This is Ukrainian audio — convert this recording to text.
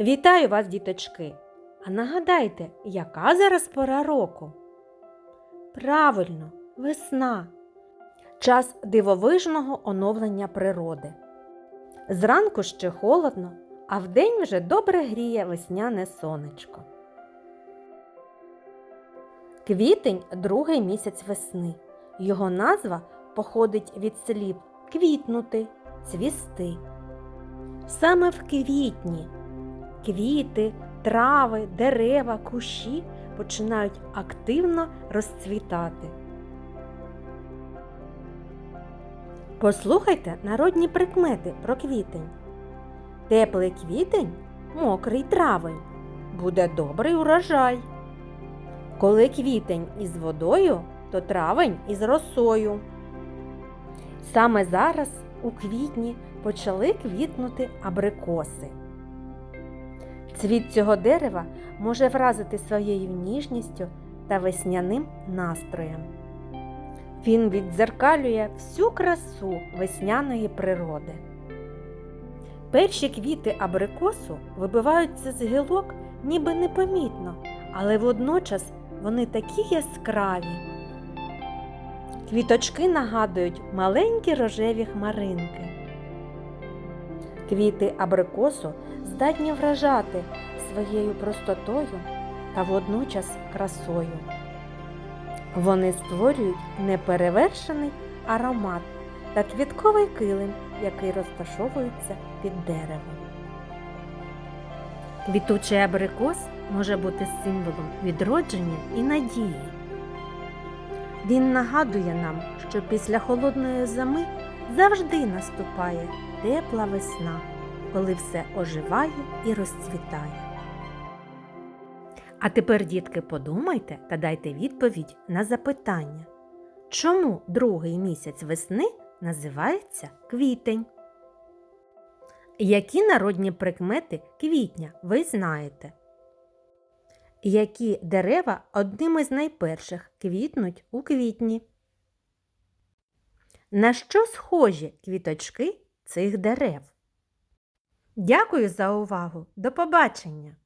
Вітаю вас, діточки! А нагадайте, яка зараз пора року? Правильно, весна. Час дивовижного оновлення природи. Зранку ще холодно, а вдень вже добре гріє весняне сонечко. Квітень другий місяць весни. Його назва походить від слів квітнути, цвісти. Саме в квітні квіти, трави, дерева, кущі починають активно розцвітати. Послухайте народні прикмети про квітень. Теплий квітень мокрий травень. Буде добрий урожай. Коли квітень із водою, то травень із росою. Саме зараз у квітні почали квітнути абрикоси. Цвіт цього дерева може вразити своєю ніжністю та весняним настроєм. Він віддзеркалює всю красу весняної природи. Перші квіти абрикосу вибиваються з гілок ніби непомітно, але водночас вони такі яскраві. Квіточки нагадують маленькі рожеві хмаринки. Квіти абрикосу здатні вражати своєю простотою та водночас красою. Вони створюють неперевершений аромат та квітковий килим, який розташовується під деревом. Квітучий абрикос може бути символом відродження і надії. Він нагадує нам, що після холодної зими завжди наступає тепла весна, коли все оживає і розцвітає. А тепер, дітки, подумайте та дайте відповідь на запитання. Чому другий місяць весни називається квітень? Які народні прикмети квітня ви знаєте? Які дерева одними з найперших квітнуть у квітні? На що схожі квіточки цих дерев? Дякую за увагу! До побачення!